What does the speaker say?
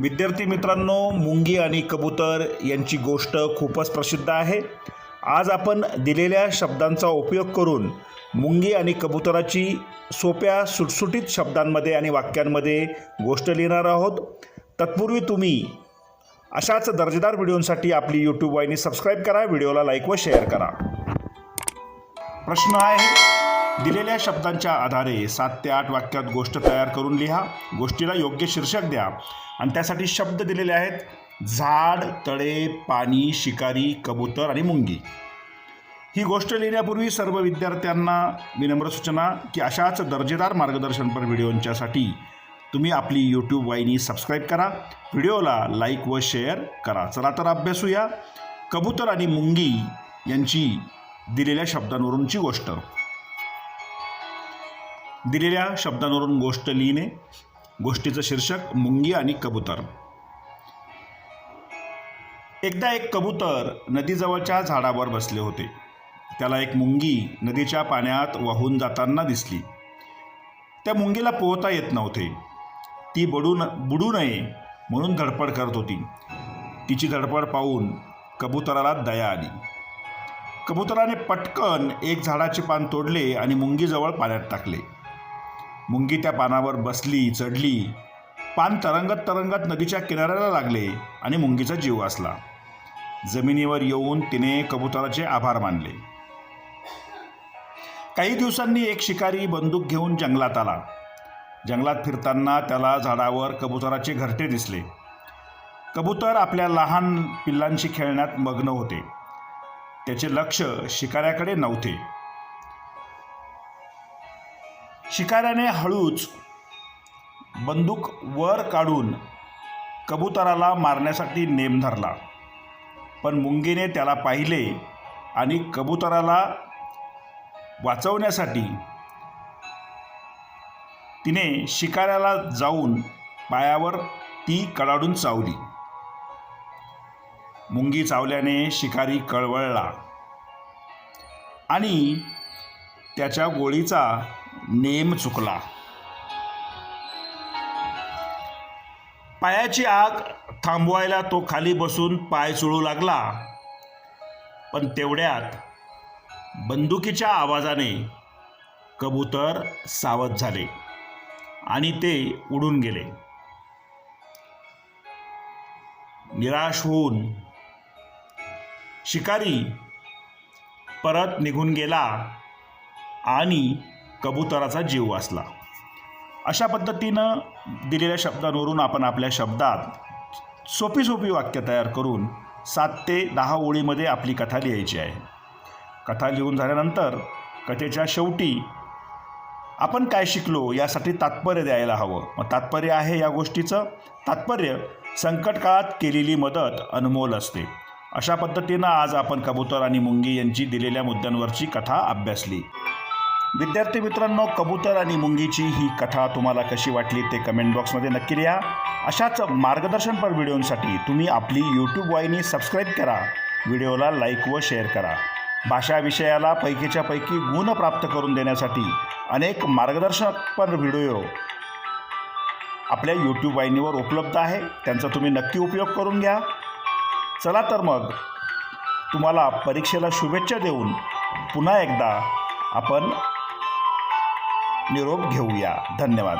विद्यार्थी मित्रांनो मुंगी आणि कबूतर यांची गोष्ट खूपच प्रसिद्ध आहे. आज आपण दिलेल्या शब्दांचा उपयोग करून मुंगी आणि कबुतराची सोप्या सुटसुटीत शब्दांमध्ये आणि वाक्यांमध्ये गोष्ट लिहिणार आहोत. तत्पूर्वी तुम्ही अशाच दर्जेदार व्हिडिओसाठी आपली यूट्यूब वाहिनी सबस्क्राईब करा व्हिडिओला लाईक व शेअर करा. प्रश्न आहे दिलेल्या शब्दांच्या आधारे सात ते आठ वाक्यात गोष्ट तयार करून लिहा. गोष्टीला योग्य शीर्षक द्या. आणि त्यासाठी शब्द दिलेले आहेत झाड तळे पाणी शिकारी कबूतर आणि मुंगी. ही गोष्ट लिहिण्यापूर्वी सर्व विद्यार्थ्यांना विनम्र सूचना की अशाच दर्जेदार मार्गदर्शनपर व्हिडिओंच्यासाठी तुम्ही आपली यूट्यूब वाहिनी सबस्क्राईब करा. व्हिडिओला लाईक व शेअर करा. चला तर अभ्यासूया. कबूतर आणि मुंगी यांची दिलेल्या शब्दांवरूनची गोष्ट. दिलेल्या शब्दांवरून गोष्ट लिहिणे गोष्टीचं शीर्षक मुंगी आणि कबूतर. एकदा एक कबूतर नदीजवळच्या झाडावर बसले होते. त्याला एक मुंगी नदीच्या पाण्यात वाहून जाताना दिसली. त्या मुंगीला पोहता येत नव्हते. ती बडून बुडू नये म्हणून धडपड करत होती. तिची धडपड पाहून कबुतराला दया आली. कबुतराने पटकन एक झाडाचे पान तोडले आणि मुंगीजवळ पाण्यात टाकले. मुंगी त्या पानावर बसली चढली. पान तरंगत तरंगत नदीच्या किनाऱ्याला लागले आणि मुंगीचा जीव वाचला. जमिनीवर येऊन तिने कबुतराचे आभार मानले. काही दिवसांनी एक शिकारी बंदूक घेऊन जंगलात आला. जंगलात फिरताना त्याला झाडावर कबुतराचे घरटे दिसले. कबुतर आपल्या लहान पिल्लांशी खेळण्यात मग्न होते. त्याचे लक्ष शिकाऱ्याकडे नव्हते. शिकाऱ्याने हळूच बंदूक वर काढून कबुतराला मारण्यासाठी नेम धरला. पण मुंगीने त्याला पाहिले आणि कबुतराला वाचवण्यासाठी तिने शिकाऱ्याला जाऊन पायावर ती कडाडून चावली. मुंगी चावल्याने शिकारी कळवळला आणि त्याच्या गोळीचा नेम चुकला. पायाची आग थांबवायला तो खाली बसून पाय चुळू लागला. पण तेवढ्यात बंदुकीच्या आवाजाने कबूतर सावध झाले आणि ते उडून गेले. निराश होऊन शिकारी परत निघून गेला. आणि कबुतराचा जीव वाचला. अशा पद्धतीनं दिलेल्या शब्दांवरून आपण आपल्या शब्दात सोपी सोपी वाक्य तयार करून सात ते दहा ओळीमध्ये आपली कथा लिहायची आहे. कथा लिहून झाल्यानंतर कथेच्या शेवटी आपण काय शिकलो यासाठी तात्पर्य द्यायला हवं. मग तात्पर्य आहे या गोष्टीचं. तात्पर्य संकटकाळात केलेली मदत अनमोल असते. अशा पद्धतीनं आज आपण कबूतर आणि मुंगी यांची दिलेल्या मुद्द्यांवरची कथा अभ्यासली. विद्यार्थी मित्रांनो कबूतर आणि मुंगीची ही कथा तुम्हाला कशी वाटली ते कमेंट बॉक्समध्ये नक्की लिहा. अशाच मार्गदर्शनपर व्हिडिओंसाठी तुम्ही आपली यूट्यूब वाहिनी सबस्क्राईब करा. व्हिडिओला लाईक व शेअर करा. भाषा विषयाला पैकीच्या पैकी गुण प्राप्त करून देण्यासाठी अनेक मार्गदर्शकपर व्हिडिओ आपल्या यूट्यूब वाहिनीवर उपलब्ध आहे. त्यांचा तुम्ही नक्की उपयोग करून घ्या. चला तर मग तुम्हाला परीक्षेला शुभेच्छा देऊन पुन्हा एकदा आपण निरोप घेऊया. धन्यवाद.